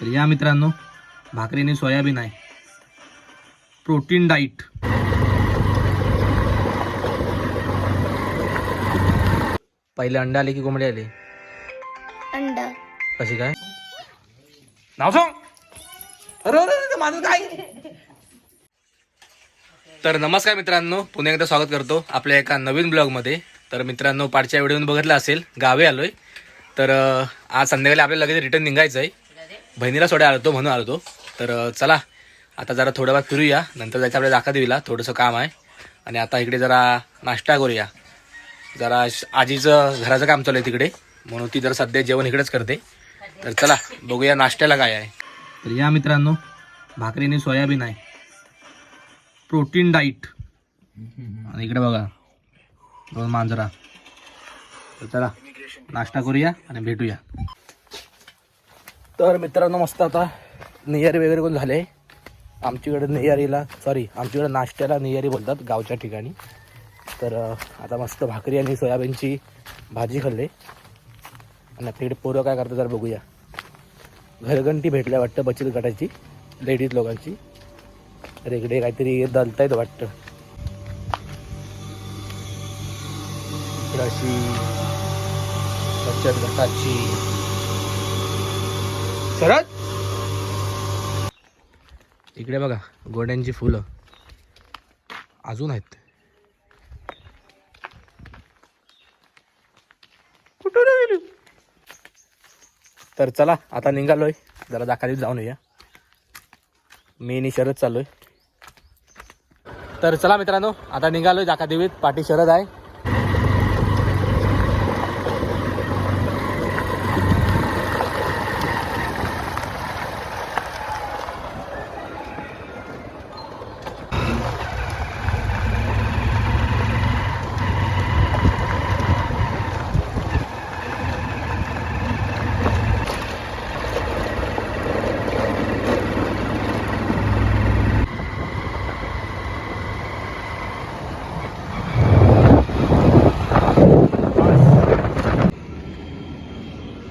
तर या मित्रांनो भाकरीने सोयाबीन आहे. Protein diet. पहिले अंडे आले की कोंबडी आले? अंड. कशी काय? नाव सांग. अरे अरे, माझं काय? तर नमस्कार मित्रांनो पुन्हा एकदा स्वागत करतो आपल्या एका नवीन ब्लॉगमध्ये. तर मित्रांनो पाठच्या व्हिडिओ बघितलं असेल गावी आलोय. तर आज संध्याकाळी आपल्याला लगेच रिटर्न निघायचं आहे बहिणीला सोडा आलो म्हणून आलो तो तर चला आता जरा थोडा वेळ फिरूया. नंतर जायचं आपल्या दाखा थोडंसं काम आहे. आणि आता इकडे जरा नाश्ता करूया. जरा श- आजीचं घराचं काम चालू आहे तिकडे. म्हणून ती जरा सध्या जेवण इकडेच करते. तर चला बघूया नाश्त्याला काय आहे. तर या मित्रांनो भाकरीने सोयाबीन आहे. Protein diet. आणि इकडे बघा दोन मांजरा. तर चला नाश्ता करूया आणि भेटूया. तर मित्रांनो मस्त आता नियारी वगैरे कोण झाले? आमच्याकडे नियारीला सॉरी आमच्याकडे नाश्त्याला नियारी बोलतात गावच्या ठिकाणी. तर आता मस्त भाकरी आणि सोयाबीनची भाजी खाल्ली. आणि तिकडे पोरं काय करतात जरा बघूया. घरघंटी भेटल्या वाटतं बचत गटाची लेडीज लोकांची. तर इकडे काहीतरी दलतायत वाटतं. अशी बचत गटाची सरळ इकडे बघा गोड्यांची फुलं. अजून आहेत? तर चला आता निघालोय. जरा दाखालीत जाऊन येऊया. मी आणि शरद चाललोय. तर चला मित्रांनो आता निघालोय दाखादेवीत पाठी शरद आहे.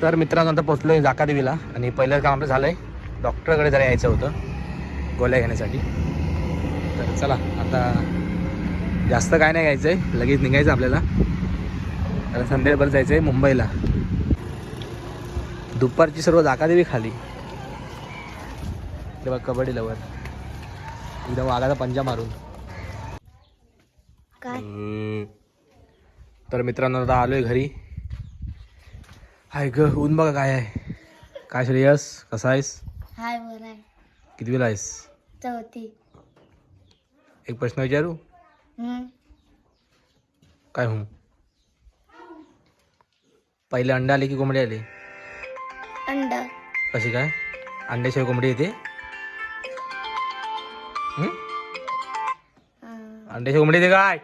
तर मित्रांनो आता पोचलोय जाकादेवीला आणि पहिलं काम आपलं झालंय डॉक्टरकडे जरा यायचं होतं गोळ्या घेण्यासाठी. तर चला आता जास्त काय नाही घ्यायचंय लगेच निघायचं आपल्याला. तर संध्याकाळपर्यंत जायचं आहे मुंबईला. दुपारची सर्व जाकादेवी खाली. तेव्हा कबड्डी लवर. एकदम वाघाचा पंजा मारून. तर मित्रांनो आता आलोय घरी. हाय ग ऊन बघा काय आहे. काय श्रेयस कसा आहेस? हाय बरं आहे. किती वेळा आहेस? चौथी. एक प्रश्न विचारू? हम्म. काय हो? पहिले अंडे आले की कोंबडी आले? अंड. कशी काय? अंड्याशिवाय कोंबडी येते? अंड्याशिवाय कोंबडी येते काय?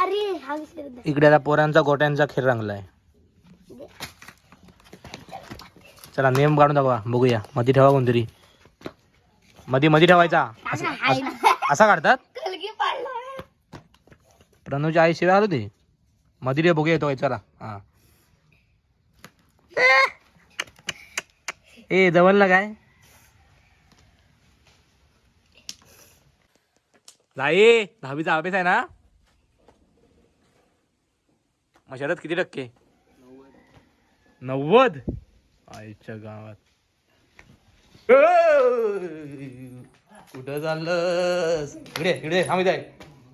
अरे हा. इकडे आता पोरांचा गोट्यांचा खेळ रंगलाय. चला नेम काढून दाखवा. बघूया. मधी ठेवा कोणतरी. मधी मधी ठेवायचा. असं- काढतात? कलगी पाडला. आई शिवाय आलो ते मधी रे बघूया येतो चला. हा. ए जवळला काय? जाई दहावीचा अभ्यास आहे ना? मग शरद किती टक्के? नव्वद? आईच्या गावात. कुठं चाललंस? इकडे इकडे थांब इथे. आहे.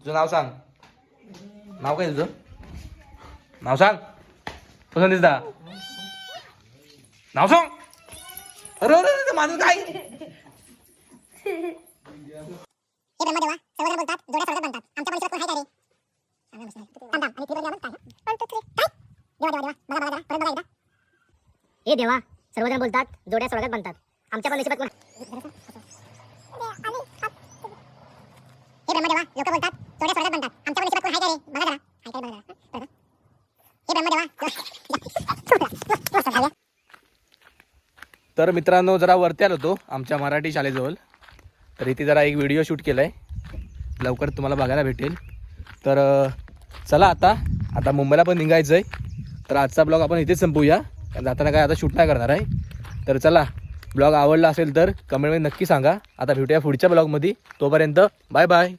तुझं नाव सांग. नाव काय तुझं? नाव सांग. कसं दिसता. नाव सांग. अरे अरे अरे, माझं काय हे ब्रह्मदेवा सर्वजण बोलतात जोड्या स्वर्गात बनतात आमच्या परिसरात कोण आहे का रे थांब, थांब. आणि three वर गेला बघ काय? One, two, three. काय? देवा देवा देवा बघा बघा जरा परत बघा एकदा हे देवा सर्वजण बोलतात जोड्या स्वर्गात बनतात. आमच्या पण नशिबात कोण? हे ब्रह्मदेवा लोक बोलतात जोड्या स्वर्गात बनतात. आमच्या पण नशिबात कोण? आहे का रे? बघा जरा. आहे काय बघा जरा. बघा. हे ब्रह्मदेवा तर मित्रांनो जरा वरती आलो होतो आमच्या मराठी शाळेजवळ. तर इथे जरा एक व्हिडिओ शूट केला आहे लवकर तुम्हाला बघायला भेटेल. तर चला आता. आता मुंबईला पण निघायचं आहे तर आजचा ब्लॉग आपण इथेच संपवूया. कारण जाताना काय आता शूट नाही करणार आहे. तर चला ब्लॉग आवडला असेल तर कमेंटमध्ये नक्की सांगा. आता भेटूया पुढच्या ब्लॉगमध्ये. तोपर्यंत बाय बाय.